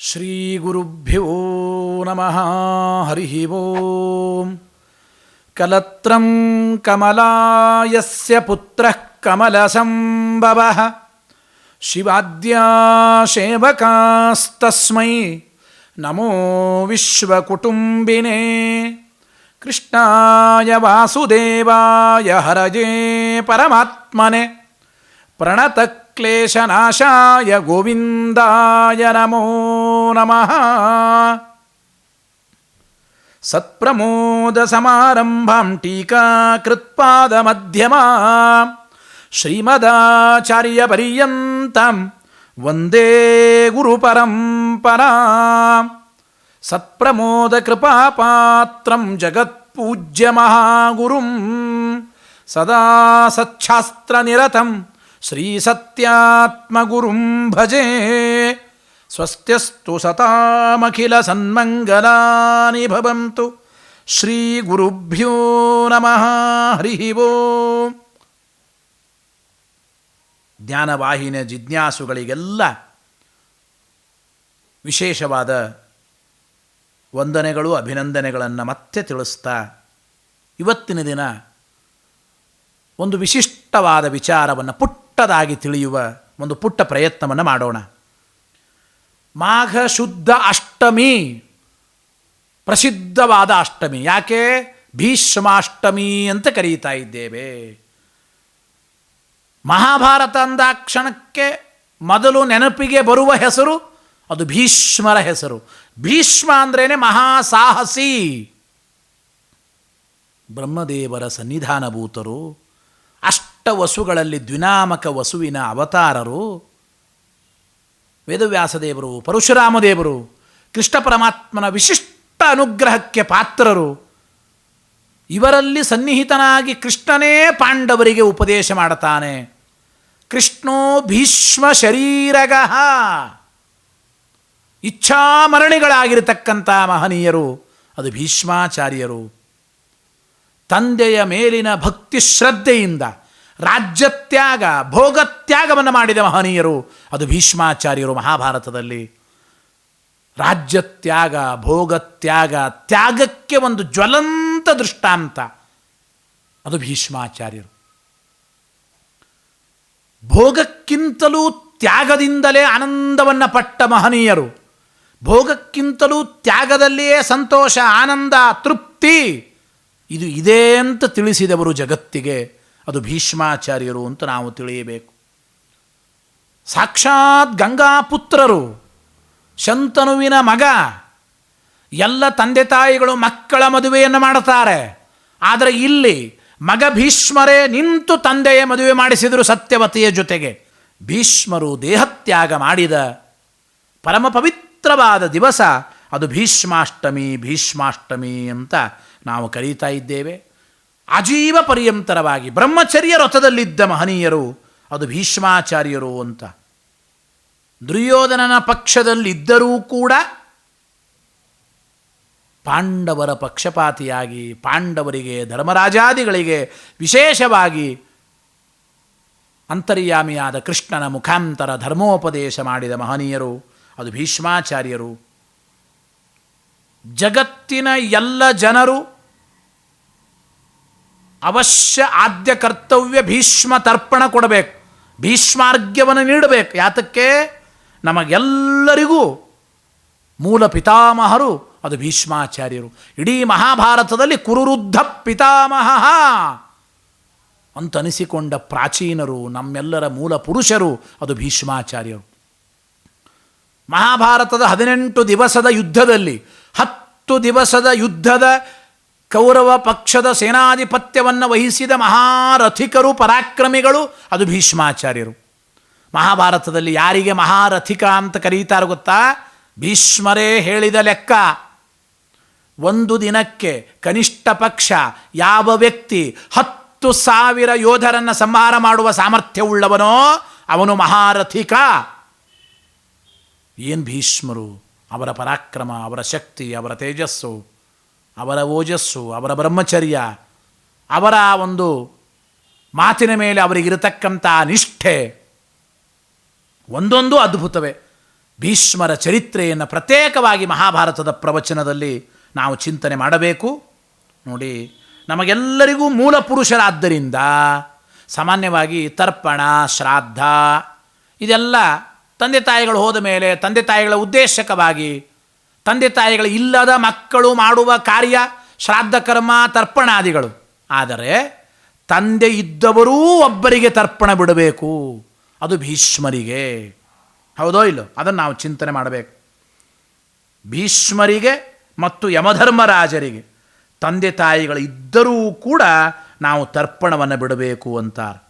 श्रीगुरुभ्यो नमः हरिः हरिवो कलत्रं कमलायस्य पुत्रः कमलसम्भवः। शिवाद्यासेवकास्तस्मै नमो विश्वकुटुम्बिने। कृष्णाय वासुदेवाय हरजे परमात्मने। ప్రణతక్లేశనాశాయ గోవిందాయ నమో నమ సత్ప్రమోదసమారంభాం టీకాకృత్పాదమధ్యమా శ్రీమదాచార్యపర్యంతం వందే గురుపరంపరా సత్ప్రమోదకృపాపాత్రం జగత్పూజ్యమహాగురుం సదా సచ్ఛాస్త్రనిరతం ಶ್ರೀ ಶ್ರೀಸತ್ಯಾತ್ಮಗುರುಂ ಭಜೆ. ಸ್ವಸ್ತ್ಯಸ್ತು ಸತಾಮಖಿಲ ಸನ್ಮಂಗಲಾನಿ ಭವಂತು. ಶ್ರೀ ಗುರುಭ್ಯೋ ನಮಃ. ಹರಿ ಓಂ. ಜ್ಞಾನವಾಹಿನ ಜಿಜ್ಞಾಸುಗಳಿಗೆಲ್ಲ ವಿಶೇಷವಾದ ವಂದನೆಗಳು, ಅಭಿನಂದನೆಗಳನ್ನು ಮತ್ತೆ ತಿಳಿಸ್ತಾ ಇವತ್ತಿನ ದಿನ ಒಂದು ವಿಶಿಷ್ಟವಾದ ವಿಚಾರವನ್ನು ಪುಟ್ಟ ಪುಟ್ಟದಾಗಿ ತಿಳಿಯುವ ಒಂದು ಪುಟ್ಟ ಪ್ರಯತ್ನವನ್ನು ಮಾಡೋಣ. ಮಾಘ ಶುದ್ಧ ಅಷ್ಟಮಿ, ಪ್ರಸಿದ್ಧವಾದ ಅಷ್ಟಮಿ. ಯಾಕೆ? ಭೀಷ್ಮಾಷ್ಟಮಿ ಅಂತ ಕರೀತಾ ಇದ್ದೇವೆ. ಮಹಾಭಾರತ ಅಂದಾಕ್ಷಣಕ್ಕೆ ಮೊದಲು ನೆನಪಿಗೆ ಬರುವ ಹೆಸರು ಅದು ಭೀಷ್ಮರ ಹೆಸರು. ಭೀಷ್ಮ ಅಂದ್ರೇನೆ ಮಹಾಸಾಹಸಿ. ಬ್ರಹ್ಮದೇವರ ಸನ್ನಿಧಾನಭೂತರು ಅಷ್ಟ ವಸುಗಳಲ್ಲಿ ದ್ವಿನಾಮಕ ವಸುವಿನ ಅವತಾರರು ವೇದವ್ಯಾಸದೇವರು, ಪರಶುರಾಮದೇವರು, ಕೃಷ್ಣ ಪರಮಾತ್ಮನ ವಿಶಿಷ್ಟ ಅನುಗ್ರಹಕ್ಕೆ ಪಾತ್ರರು. ಇವರಲ್ಲಿ ಸನ್ನಿಹಿತನಾಗಿ ಕೃಷ್ಣನೇ ಪಾಂಡವರಿಗೆ ಉಪದೇಶ ಮಾಡುತ್ತಾನೆ. ಕೃಷ್ಣೋ ಭೀಷ್ಮ ಶರೀರಗಃ. ಇಚ್ಛಾಮರಣಿಗಳಾಗಿರತಕ್ಕಂಥ ಮಹನೀಯರು, ಅದು ಭೀಷ್ಮಾಚಾರ್ಯರು. ತಂದೆಯ ಮೇಲಿನ ಭಕ್ತಿ ಶ್ರದ್ಧೆಯಿಂದ ರಾಜ್ಯತ್ಯಾಗ, ಭೋಗತ್ಯಾಗವನ್ನು ಮಾಡಿದ ಮಹನೀಯರು, ಅದು ಭೀಷ್ಮಾಚಾರ್ಯರು ಮಹಾಭಾರತದಲ್ಲಿ. ರಾಜ್ಯತ್ಯಾಗ, ಭೋಗತ್ಯಾಗ, ತ್ಯಾಗಕ್ಕೆ ಒಂದು ಜ್ವಲಂತ ದೃಷ್ಟಾಂತ, ಅದು ಭೀಷ್ಮಾಚಾರ್ಯರು. ಭೋಗಕ್ಕಿಂತಲೂ ತ್ಯಾಗದಿಂದಲೇ ಆನಂದವನ್ನು ಪಟ್ಟ ಮಹನೀಯರು. ಭೋಗಕ್ಕಿಂತಲೂ ತ್ಯಾಗದಲ್ಲಿಯೇ ಸಂತೋಷ, ಆನಂದ, ತೃಪ್ತಿ ಇದು ಇದೇ ಅಂತ ತಿಳಿಸಿದವರು ಜಗತ್ತಿಗೆ, ಅದು ಭೀಷ್ಮಾಚಾರ್ಯರು ಅಂತ ನಾವು ತಿಳಿಯಬೇಕು. ಸಾಕ್ಷಾತ್ ಗಂಗಾಪುತ್ರರು, ಶಂತನುವಿನ ಮಗ, ಎಲ್ಲ ತಂದೆ ತಾಯಿಗಳು ಮಕ್ಕಳ ಮದುವೆಯನ್ನು ಮಾಡುತ್ತಾರೆ. ಆದರೆ ಇಲ್ಲಿ ಮಗ ಭೀಷ್ಮರೇ ನಿಂತು ತಂದೆಯ ಮದುವೆ ಮಾಡಿಸಿದರು ಸತ್ಯವತಿಯ ಜೊತೆಗೆ. ಭೀಷ್ಮರು ದೇಹತ್ಯಾಗ ಮಾಡಿದ ಪರಮ ಪವಿತ್ರವಾದ ದಿವಸ ಅದು ಭೀಷ್ಮಾಷ್ಟಮಿ ಭೀಷ್ಮಾಷ್ಟಮಿ ಅಂತ ನಾವು ಕರೀತಾ ಇದ್ದೇವೆ. ಅಜೀವ ಪರ್ಯಂತರವಾಗಿ ಬ್ರಹ್ಮಚರ್ಯ ರಥದಲ್ಲಿದ್ದ ಮಹನೀಯರು, ಅದು ಭೀಷ್ಮಾಚಾರ್ಯರು ಅಂತ. ದುರ್ಯೋಧನನ ಪಕ್ಷದಲ್ಲಿದ್ದರೂ ಕೂಡ ಪಾಂಡವರ ಪಕ್ಷಪಾತಿಯಾಗಿ, ಪಾಂಡವರಿಗೆ, ಧರ್ಮರಾಜಾದಿಗಳಿಗೆ ವಿಶೇಷವಾಗಿ ಅಂತರ್ಯಾಮಿಯಾದ ಕೃಷ್ಣನ ಮುಖಾಂತರ ಧರ್ಮೋಪದೇಶ ಮಾಡಿದ ಮಹನೀಯರು, ಅದು ಭೀಷ್ಮಾಚಾರ್ಯರು. ಜಗತ್ತಿನ ಎಲ್ಲ ಜನರು ಅವಶ್ಯ ಆದ್ಯ ಕರ್ತವ್ಯ ಭೀಷ್ಮ ತರ್ಪಣ ಕೊಡಬೇಕು, ಭೀಷ್ಮಾರ್ಘ್ಯವನ್ನು ನೀಡಬೇಕು. ಯಾತಕ್ಕೆ? ನಮಗೆಲ್ಲರಿಗೂ ಮೂಲ ಪಿತಾಮಹರು, ಅದು ಭೀಷ್ಮಾಚಾರ್ಯರು. ಇಡೀ ಮಹಾಭಾರತದಲ್ಲಿ ಕುರುರುದ್ಧ ಪಿತಾಮಹ ಅಂತನಿಸಿಕೊಂಡ ಪ್ರಾಚೀನರು, ನಮ್ಮೆಲ್ಲರ ಮೂಲ ಪುರುಷರು, ಅದು ಭೀಷ್ಮಾಚಾರ್ಯರು. ಮಹಾಭಾರತದ ಹದಿನೆಂಟು ದಿವಸದ ಯುದ್ಧದಲ್ಲಿ ಹತ್ತು ದಿವಸದ ಯುದ್ಧದ ಕೌರವ ಪಕ್ಷದ ಸೇನಾಧಿಪತ್ಯವನ್ನು ವಹಿಸಿದ ಮಹಾರಥಿಕರು, ಪರಾಕ್ರಮಿಗಳು, ಅದು ಭೀಷ್ಮಾಚಾರ್ಯರು. ಮಹಾಭಾರತದಲ್ಲಿ ಯಾರಿಗೆ ಮಹಾರಥಿಕ ಅಂತ ಕರೀತಾರೆ ಗೊತ್ತಾ? ಭೀಷ್ಮರೇ ಹೇಳಿದ ಲೆಕ್ಕ. ಒಂದು ದಿನಕ್ಕೆ ಕನಿಷ್ಠ ಪಕ್ಷ, ಯಾವ ವ್ಯಕ್ತಿ ಹತ್ತು ಸಾವಿರ ಯೋಧರನ್ನು ಸಂಹಾರ ಮಾಡುವ ಸಾಮರ್ಥ್ಯವುಳ್ಳವನೋ ಅವನು ಮಹಾರಥಿಕ. ಏನು ಭೀಷ್ಮರು? ಅವರ ಪರಾಕ್ರಮ, ಅವರ ಶಕ್ತಿ, ಅವರ ತೇಜಸ್ಸು, ಅವರ ಓಜಸ್ಸು, ಅವರ ಬ್ರಹ್ಮಚರ್ಯ, ಅವರ ಒಂದು ಮಾತಿನ ಮೇಲೆ ಅವರಿಗಿರತಕ್ಕಂಥ ನಿಷ್ಠೆ ಒಂದೊಂದು ಅದ್ಭುತವೇ. ಭೀಷ್ಮರ ಚರಿತ್ರೆಯನ್ನು ಪ್ರತ್ಯೇಕವಾಗಿ ಮಹಾಭಾರತದ ಪ್ರವಚನದಲ್ಲಿ ನಾವು ಚಿಂತನೆ ಮಾಡಬೇಕು. ನೋಡಿ, ನಮಗೆಲ್ಲರಿಗೂ ಮೂಲ ಪುರುಷರಾದ್ದರಿಂದ ಸಾಮಾನ್ಯವಾಗಿ ತರ್ಪಣ, ಶ್ರಾದ್ದ ಇದೆಲ್ಲ ತಂದೆ ತಾಯಿಗಳು ಹೋದ ಮೇಲೆ ತಂದೆ ತಾಯಿಗಳ ಉದ್ದೇಶಕವಾಗಿ ತಂದೆ ತಾಯಿಗಳ ಇಲ್ಲದ ಮಕ್ಕಳು ಮಾಡುವ ಕಾರ್ಯ ಶ್ರಾದ್ದ ಕರ್ಮ ತರ್ಪಣಾದಿಗಳು. ಆದರೆ ತಂದೆ ಇದ್ದವರೂ ಒಬ್ಬರಿಗೆ ತರ್ಪಣ ಬಿಡಬೇಕು. ಅದು ಭೀಷ್ಮರಿಗೆ. ಹೌದೋ ಇಲ್ಲೋ? ಅದನ್ನು ನಾವು ಚಿಂತನೆ ಮಾಡಬೇಕು. ಭೀಷ್ಮರಿಗೆ ಮತ್ತು ಯಮಧರ್ಮರಾಜರಿಗೆ ತಂದೆ ತಾಯಿಗಳು ಇದ್ದರೂ ಕೂಡ ನಾವು ತರ್ಪಣವನ್ನು ಬಿಡಬೇಕು ಅಂತಾರೆ.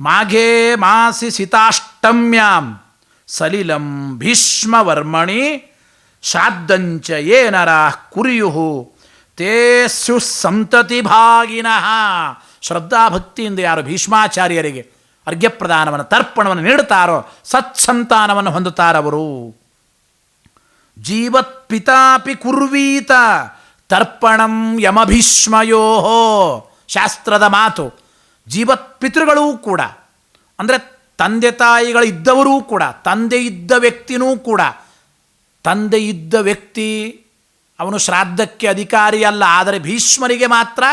ಮಾಘೇ ಮಾಸಿ ಸಿತಾಷ್ಟಮ್ಯಾಂ. ಸಲಿಲಂ ಭೀಷ್ಮವರ್ಮಣಿ ಶಾದ್ದಂಚ ಏನರ ಕುರಿಯು ತೇ ಸಂತತಿ ಭಾಗಿನಃ. ಶ್ರದ್ಧಾಭಕ್ತಿಯಿಂದ ಯಾರು ಭೀಷ್ಮಾಚಾರ್ಯರಿಗೆ ಅರ್ಘ್ಯಪ್ರದಾನವನ್ನು, ತರ್ಪಣವನ್ನು ನೀಡುತ್ತಾರೋ, ಸತ್ಸಂತಾನವನ್ನು ಹೊಂದುತ್ತಾರವರು. ಜೀವತ್ಪಿತಾಪಿ ಕುರ್ವೀತ ತರ್ಪಣಂ ಯಮಭೀಷ್ಮಯೋ ಶಾಸ್ತ್ರದ ಮಾತು ಜೀವತ್ಪಿತೃಗಳೂ ಕೂಡ, ಅಂದರೆ ತಂದೆ ತಾಯಿಗಳಿದ್ದವರೂ ಕೂಡ ತಂದೆ ಇದ್ದ ವ್ಯಕ್ತಿನೂ ಕೂಡ ತಂದೆ ಇದ್ದ ವ್ಯಕ್ತಿ ಅವನು ಶ್ರಾದ್ದಕ್ಕೆ ಅಧಿಕಾರಿಯಲ್ಲ, ಆದರೆ ಭೀಷ್ಮರಿಗೆ ಮಾತ್ರ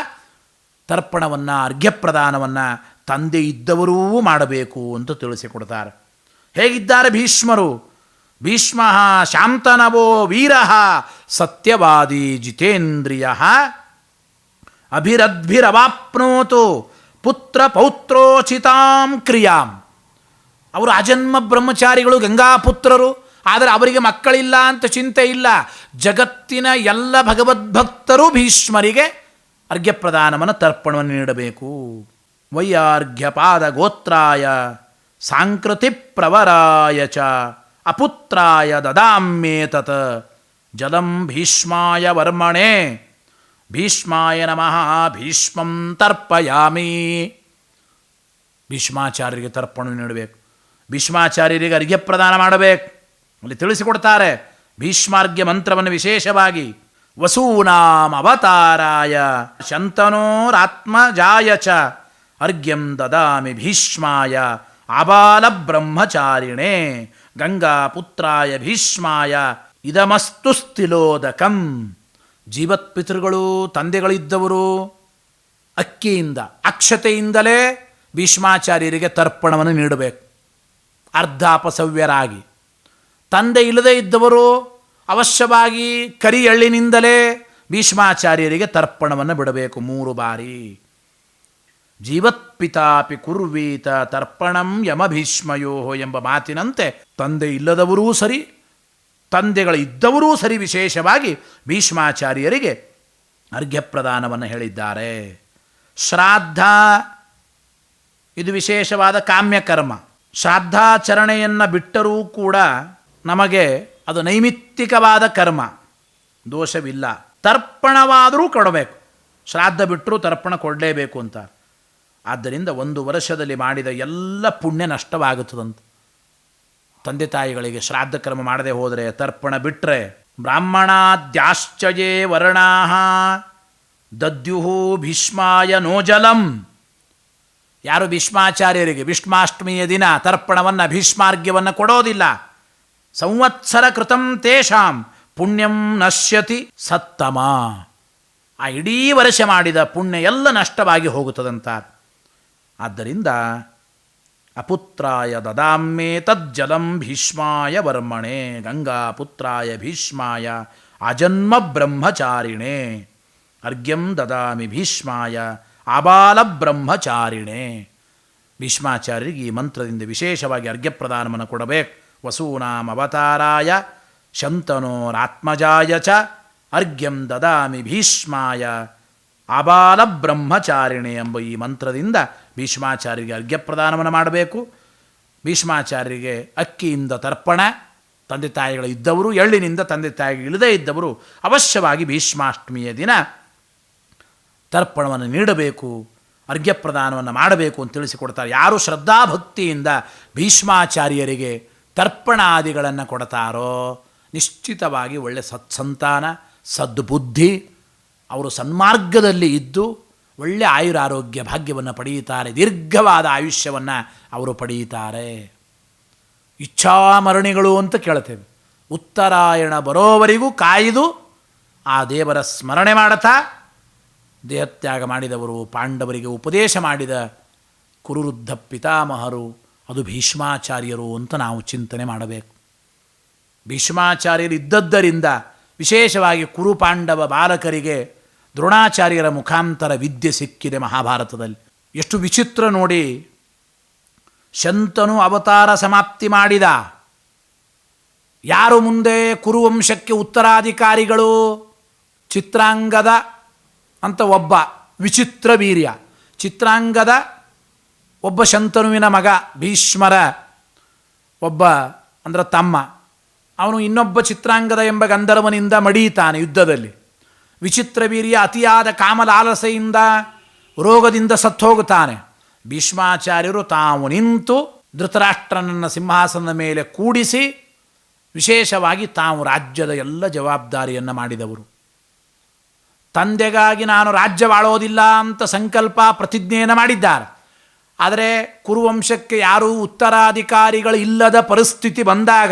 ತರ್ಪಣವನ್ನು, ಅರ್ಘ್ಯಪ್ರದಾನವನ್ನು ತಂದೆ ಇದ್ದವರೂ ಮಾಡಬೇಕು ಅಂತ ತಿಳಿಸಿಕೊಡ್ತಾರೆ. ಹೇಗಿದ್ದಾರೆ ಭೀಷ್ಮರು? ಭೀಷ್ಮ ಶಾಂತನವೋ ವೀರ ಸತ್ಯವಾದಿ ಜಿತೇಂದ್ರಿಯ ಅಭಿರದ್ಭಿರವಾಪ್ನೋತು ಪುತ್ರ ಪೌತ್ರೋಚಿತಾಂ ಕ್ರಿಯಾಂ. ಅವರು ಅಜನ್ಮ ಬ್ರಹ್ಮಚಾರಿಗಳು, ಗಂಗಾಪುತ್ರರು. ಆದರೆ ಅವರಿಗೆ ಮಕ್ಕಳಿಲ್ಲ ಅಂತ ಚಿಂತೆ ಇಲ್ಲ. ಜಗತ್ತಿನ ಎಲ್ಲ ಭಗವದ್ಭಕ್ತರು ಭೀಷ್ಮರಿಗೆ ಅರ್ಘ್ಯಪ್ರದಾನವನ್ನು ತರ್ಪಣವನ್ನು ನೀಡಬೇಕು. ವೈಯಾರ್ಘ್ಯಪಾದ ಗೋತ್ರಾಯ ಸಾಂಕೃತಿ ಪ್ರವರಾಯ ಚ, ಅಪುತ್ರಾಯ ದದಾಮ್ಯೇತತ್ ಜಲಂ ಭೀಷ್ಮಾಯ ವರ್ಮಣೆ. ಭೀಷ್ಮಾಯ ನಮಃ, ಭೀಷ್ಮಂ ತರ್ಪಯಾಮಿ. ಭೀಷ್ಮಾಚಾರ್ಯರಿಗೆ ತರ್ಪಣ ನೀಡಬೇಕು. ಭೀಷ್ಮಾಚಾರ್ಯರಿಗೆ ಅರ್ಘ್ಯ ಪ್ರದಾನ ಮಾಡಬೇಕು. ಅಲ್ಲಿ ತಿಳಿಸಿಕೊಡ್ತಾರೆ, ಭೀಷ್ಮಾರ್ಘ್ಯ ಮಂತ್ರವನ್ನು ವಿಶೇಷವಾಗಿ, ವಸೂನಾಂ ಅವತಾರಾಯ ಶಂತನೋರಾತ್ಮಜಾಯ ಚ, ಅರ್ಘ್ಯಂ ದದಾಮಿ ಭೀಷ್ಮಾಯ ಆಬಾಲ ಬ್ರಹ್ಮಚಾರಿಣೆ ಗಂಗಾಪುತ್ರಾಯ ಭೀಷ್ಮಾಯ, ಇದಮಸ್ತು ಸ್ಥಿಲೋದಕಂ. ಜೀವತ್ಪಿತೃಗಳು ತಂದೆಗಳಿದ್ದವರು, ಅಕ್ಕಿಯಿಂದ, ಅಕ್ಷತೆಯಿಂದಲೇ ಭೀಷ್ಮಾಚಾರ್ಯರಿಗೆ ತರ್ಪಣವನ್ನು ನೀಡಬೇಕು. ಅರ್ಧಾಪಸವ್ಯರಾಗಿ. ತಂದೆ ಇಲ್ಲದೇ ಇದ್ದವರು ಅವಶ್ಯವಾಗಿ ಕರಿ ಎಳ್ಳಿನಿಂದಲೇ ಭೀಷ್ಮಾಚಾರ್ಯರಿಗೆ ತರ್ಪಣವನ್ನು ಬಿಡಬೇಕು ಮೂರು ಬಾರಿ. ಜೀವತ್ಪಿತಾಪಿ ಕುರ್ವೀತ ತರ್ಪಣಂ ಯಮ ಭೀಷ್ಮಯೋಹೋ ಎಂಬ ಮಾತಿನಂತೆ ತಂದೆ ಇಲ್ಲದವರೂ ಸರಿ, ತಂದೆಗಳು ಇದ್ದವರೂ ಸರಿ ವಿಶೇಷವಾಗಿ ಭೀಷ್ಮಾಚಾರ್ಯರಿಗೆ ಅರ್ಘ್ಯಪ್ರದಾನವನ್ನು ಹೇಳಿದ್ದಾರೆ. ಶ್ರಾದ್ದ ಇದು ವಿಶೇಷವಾದ ಕಾಮ್ಯಕರ್ಮ. ಶ್ರಾದ್ದಾಚರಣೆಯನ್ನು ಬಿಟ್ಟರೂ ಕೂಡ ನಮಗೆ ಅದು ನೈಮಿತ್ತಿಕವಾದ ಕರ್ಮ. ದೋಷವಿಲ್ಲ. ತರ್ಪಣವಾದರೂ ಕೊಡಬೇಕು. ಶ್ರಾದ್ದ ಬಿಟ್ಟರೂ ತರ್ಪಣ ಕೊಡಲೇಬೇಕು ಅಂತ. ಆದ್ದರಿಂದ ಒಂದು ವರ್ಷದಲ್ಲಿ ಮಾಡಿದ ಎಲ್ಲ ಪುಣ್ಯ ನಷ್ಟವಾಗುತ್ತದಂತೆ. ತಂದೆ ತಾಯಿಗಳಿಗೆ ಶ್ರಾದ್ದ ಕರ್ಮ ಮಾಡದೆ ಹೋದರೆ ತರ್ಪಣ ಬಿಟ್ಟರೆ ಬ್ರಾಹ್ಮಣಾದ್ಯಾಶ್ಚಯೇ ವರ್ಣಾ ದದ್ಯುಹೂ ಭೀಷ್ಮಾಯ ನೋಜಲಂ ಯಾರು ಭೀಷ್ಮಾಚಾರ್ಯರಿಗೆ ಭೀಷ್ಮಾಷ್ಟಮಿಯ ದಿನ ತರ್ಪಣವನ್ನು, ಭೀಷ್ಮಾರ್ಘ್ಯವನ್ನು ಕೊಡೋದಿಲ್ಲ. ಸಂವತ್ಸರ ಕೃತಂ ತೇಷಾಂ ಪುಣ್ಯಂ ನಶ್ಯತಿ ಸತ್ತಮ. ಆ ಇಡೀ ವರ್ಷ ಮಾಡಿದ ಪುಣ್ಯ ಎಲ್ಲ ನಷ್ಟವಾಗಿ ಹೋಗುತ್ತದಂತ ಆದ್ದರಿಂದ ಅಪುತ್ರಾಯ ದದಾಮೆ ತಜ್ಜಲಂ ಭೀಷ್ಮಾಯ ವರ್ಮಣೆ, ಗಂಗಾ ಪುತ್ರಾಯ ಭೀಷ್ಮಾಯ ಅಜನ್ಮ ಬ್ರಹ್ಮಚಾರಿಣೆ, ಅರ್ಘ್ಯಂ ದದಾಮಿ ಭೀಷ್ಮಾಯ ಆಬಾಲ ಬ್ರಹ್ಮಚಾರಿಣೆ. ಭೀಷ್ಮಾಚಾರ್ಯರಿಗೆ ಈ ಮಂತ್ರದಿಂದ ವಿಶೇಷವಾಗಿ ಅರ್ಘ್ಯಪ್ರದಾನವನ್ನು ಕೊಡಬೇಕು. ವಸೂನಾಂ ಅವತಾರಾಯ ಶಂತನೋರಾತ್ಮಜಾಯ ಚ ಅರ್ಘ್ಯಂ ದದಾಮಿ ಭೀಷ್ಮಾಯ. ಆಬಾಲ ಬ್ರಹ್ಮಚಾರಿಣೆ ಎಂಬ ಈ ಮಂತ್ರದಿಂದ ಭೀಷ್ಮಾಚಾರ್ಯರಿಗೆ ಅರ್ಘ್ಯಪ್ರದಾನವನ್ನು ಮಾಡಬೇಕು. ಭೀಷ್ಮಾಚಾರ್ಯರಿಗೆ ಅಕ್ಕಿಯಿಂದ ತರ್ಪಣ, ತಂದೆ ತಾಯಿಗಳು ಇದ್ದವರು, ಎಳ್ಳಿನಿಂದ ತಂದೆ ತಾಯಿಗಳು ಇಲ್ಲದೇ ಇದ್ದವರು ಅವಶ್ಯವಾಗಿ ಭೀಷ್ಮಾಷ್ಟಮಿಯ ದಿನ ತರ್ಪಣವನ್ನು ನೀಡಬೇಕು, ಅರ್ಘ್ಯಪ್ರದಾನವನ್ನು ಮಾಡಬೇಕು ಅಂತ ತಿಳಿಸಿಕೊಡ್ತಾರೆ. ಯಾರು ಶ್ರದ್ಧಾಭಕ್ತಿಯಿಂದ ಭೀಷ್ಮಾಚಾರ್ಯರಿಗೆ ತರ್ಪಣಾದಿಗಳನ್ನು ಕೊಡ್ತಾರೋ, ನಿಶ್ಚಿತವಾಗಿ ಒಳ್ಳೆ ಸತ್ಸಂತಾನ, ಸದ್ಬುದ್ಧಿ, ಅವರು ಸನ್ಮಾರ್ಗದಲ್ಲಿ ಇದ್ದು ಒಳ್ಳೆ ಆಯುರಾರೋಗ್ಯ ಭಾಗ್ಯವನ್ನು ಪಡೆಯುತ್ತಾರೆ, ದೀರ್ಘವಾದ ಆಯುಷ್ಯವನ್ನು ಅವರು ಪಡೆಯುತ್ತಾರೆ. ಇಚ್ಛಾಮರಣಿಗಳು ಅಂತ ಕೇಳ್ತೇವೆ. ಉತ್ತರಾಯಣ ಬರೋವರೆಗೂ ಕಾಯ್ದು ಆ ದೇವರ ಸ್ಮರಣೆ ಮಾಡುತ್ತಾ ದೇಹತ್ಯಾಗ ಮಾಡಿದವರು, ಪಾಂಡವರಿಗೆ ಉಪದೇಶ ಮಾಡಿದ ಕುರುರುದ್ಧ ಪಿತಾಮಹರು, ಅದು ಭೀಷ್ಮಾಚಾರ್ಯರು ಅಂತ ನಾವು ಚಿಂತನೆ ಮಾಡಬೇಕು. ಭೀಷ್ಮಾಚಾರ್ಯರು ಇದ್ದದ್ದರಿಂದ ವಿಶೇಷವಾಗಿ ಕುರು ಪಾಂಡವ ಬಾಲಕರಿಗೆ ದ್ರೋಣಾಚಾರ್ಯರ ಮುಖಾಂತರ ವಿದ್ಯೆ ಸಿಕ್ಕಿದೆ ಮಹಾಭಾರತದಲ್ಲಿ. ಎಷ್ಟು ವಿಚಿತ್ರ ನೋಡಿ, ಶಂತನು ಅವತಾರ ಸಮಾಪ್ತಿ ಮಾಡಿದ. ಯಾರು ಮುಂದೆ ಕುರುವಂಶಕ್ಕೆ ಉತ್ತರಾಧಿಕಾರಿಗಳು? ಚಿತ್ರಾಂಗದ ಅಂತ ಒಬ್ಬ ವಿಚಿತ್ರ ವೀರ್ಯ. ಚಿತ್ರಾಂಗದ ಒಬ್ಬ ಶಂತನುವಿನ ಮಗ ಭೀಷ್ಮರ ಒಬ್ಬ ಅಂದರೆ ತಮ್ಮ. ಅವನು ಇನ್ನೊಬ್ಬ ಚಿತ್ರಾಂಗದ ಎಂಬ ಗಂಧರ್ವನಿಂದ ಮಡಿಯುತ್ತಾನೆ ಯುದ್ಧದಲ್ಲಿ. ವಿಚಿತ್ರ ವೀರ್ಯ ಅತಿಯಾದ ಕಾಮಲಾಲಸೆಯಿಂದ ರೋಗದಿಂದ ಸತ್ತೋಗುತ್ತಾನೆ. ಭೀಷ್ಮಾಚಾರ್ಯರು ತಾವು ನಿಂತು ಧೃತರಾಷ್ಟ್ರನನ್ನು ಸಿಂಹಾಸನದ ಮೇಲೆ ಕೂಡಿಸಿ ವಿಶೇಷವಾಗಿ ತಾವು ರಾಜ್ಯದ ಎಲ್ಲ ಜವಾಬ್ದಾರಿಯನ್ನು ಮಾಡಿದವರು. ತಂದೆಗಾಗಿ ನಾನು ರಾಜ್ಯವಾಳೋದಿಲ್ಲ ಅಂತ ಸಂಕಲ್ಪ ಪ್ರತಿಜ್ಞೆಯನ್ನು ಮಾಡಿದ್ದಾರೆ. ಆದರೆ ಕುರುವಂಶಕ್ಕೆ ಯಾರೂ ಉತ್ತರಾಧಿಕಾರಿಗಳು ಇಲ್ಲದ ಪರಿಸ್ಥಿತಿ ಬಂದಾಗ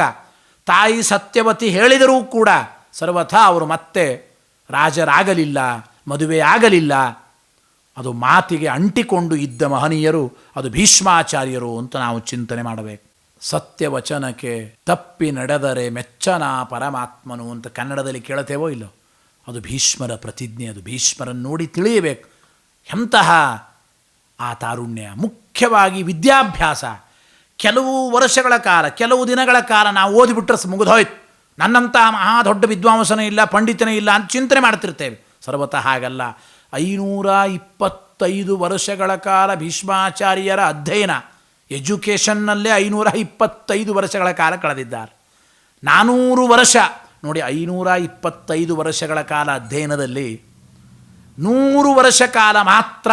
ತಾಯಿ ಸತ್ಯವತಿ ಹೇಳಿದರೂ ಕೂಡ ಸರ್ವಥ ಅವರು ಮತ್ತೆ ರಾಜರಾಗಲಿಲ್ಲ ಮದುವೆ ಆಗಲಿಲ್ಲ ಅದು ಮಾತಿಗೆ ಅಂಟಿಕೊಂಡು ಇದ್ದ ಮಹನೀಯರು, ಅದು ಭೀಷ್ಮಾಚಾರ್ಯರು ಅಂತ ನಾವು ಚಿಂತನೆ ಮಾಡಬೇಕು. ಸತ್ಯವಚನಕ್ಕೆ ತಪ್ಪಿ ನಡೆದರೆ ಮೆಚ್ಚನ ಪರಮಾತ್ಮನು ಅಂತ ಕನ್ನಡದಲ್ಲಿ ಕೇಳ್ತೇವೋ ಇಲ್ಲೋ? ಅದು ಭೀಷ್ಮರ ಪ್ರತಿಜ್ಞೆ, ಅದು ಭೀಷ್ಮರನ್ನು ನೋಡಿ ತಿಳಿಯಬೇಕು. ಎಂತಹ ಆ ತಾರುಣ್ಯ. ಮುಖ್ಯವಾಗಿ ವಿದ್ಯಾಭ್ಯಾಸ. ಕೆಲವು ವರ್ಷಗಳ ಕಾಲ, ಕೆಲವು ದಿನಗಳ ಕಾಲ ನಾವು ಓದಿಬಿಟ್ರೆ ಮುಗಿದೋಯ್ತು. ನನ್ನಂತಹ ಮಹಾ ದೊಡ್ಡ ವಿದ್ವಾಂಸನೇ ಇಲ್ಲ, ಪಂಡಿತನೇ ಇಲ್ಲ ಅಂತ ಚಿಂತನೆ ಮಾಡ್ತಿರ್ತೇವೆ. ಸರ್ವತಃ ಹಾಗಲ್ಲ. ಐನೂರ ಇಪ್ಪತ್ತೈದು ವರ್ಷಗಳ ಕಾಲ ಭೀಷ್ಮಾಚಾರ್ಯರ ಅಧ್ಯಯನ. ಎಜುಕೇಷನ್ನಲ್ಲೇ ಐನೂರ ಇಪ್ಪತ್ತೈದು ವರ್ಷಗಳ ಕಾಲ ಕಳೆದಿದ್ದಾರೆ. ನಾನೂರು ವರ್ಷ ನೋಡಿ ಐನೂರ ಇಪ್ಪತ್ತೈದು ವರ್ಷಗಳ ಕಾಲ ಅಧ್ಯಯನದಲ್ಲಿ ನೂರು ವರ್ಷ ಕಾಲ ಮಾತ್ರ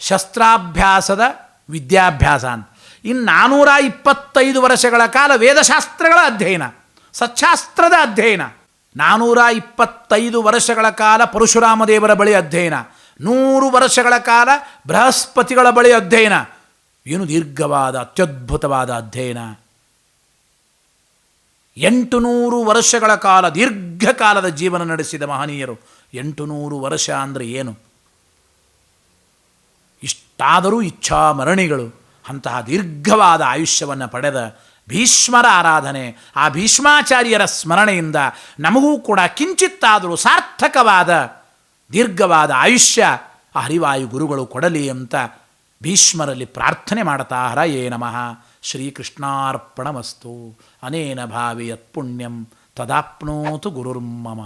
ಶಸ್ತ್ರಾಭ್ಯಾಸದ ವಿದ್ಯಾಭ್ಯಾಸ ಅಂತ. ಇನ್ನು ನಾನ್ನೂರ ಇಪ್ಪತ್ತೈದು ವರ್ಷಗಳ ಕಾಲ ವೇದಶಾಸ್ತ್ರಗಳ ಅಧ್ಯಯನ ಸಚ್ಚಾಸ್ತ್ರದ ಅಧ್ಯಯನ. ನಾನ್ನೂರ ಇಪ್ಪತ್ತೈದು ವರ್ಷಗಳ ಕಾಲ ಪರಶುರಾಮ ದೇವರ ಬಳಿ ಅಧ್ಯಯನ, ನೂರು ವರ್ಷಗಳ ಕಾಲ ಬೃಹಸ್ಪತಿಗಳ ಬಳಿ ಅಧ್ಯಯನ. ಏನು ದೀರ್ಘವಾದ, ಅತ್ಯದ್ಭುತವಾದ ಅಧ್ಯಯನ. ಎಂಟು ನೂರು ವರ್ಷಗಳ ಕಾಲ, ದೀರ್ಘಕಾಲದ ಜೀವನ ನಡೆಸಿದ ಮಹನೀಯರು. ಎಂಟು ನೂರು ವರ್ಷ ಅಂದರೆ ಏನು? ಇಷ್ಟಾದರೂ ಇಚ್ಛಾ ಮರಣಿಗಳು ಅಂತಹ ದೀರ್ಘವಾದ ಆಯುಷ್ಯವನ್ನು ಪಡೆದ ಭೀಷ್ಮರ ಆರಾಧನೆ, ಆ ಭೀಷ್ಮಾಚಾರ್ಯರ ಸ್ಮರಣೆಯಿಂದ ನಮಗೂ ಕೂಡ ಕಿಂಚಿತ್ತಾದರೂ ಸಾರ್ಥಕವಾದ ದೀರ್ಘವಾದ ಆಯುಷ್ಯ ಆ ಹರಿವಾಯು ಗುರುಗಳು ಕೊಡಲಿ ಅಂತ ಭೀಷ್ಮರಲ್ಲಿ ಪ್ರಾರ್ಥನೆ ಮಾಡ್ತಾ ಏ ನಮಃ. ಶ್ರೀಕೃಷ್ಣಾರ್ಪಣಮಸ್ತು ಅನೇನ ಭಾವಿ ಯತ್ಪುಣ್ಯಂ ತದಾಪ್ನೋತು ಗುರುರ್ಮಮ.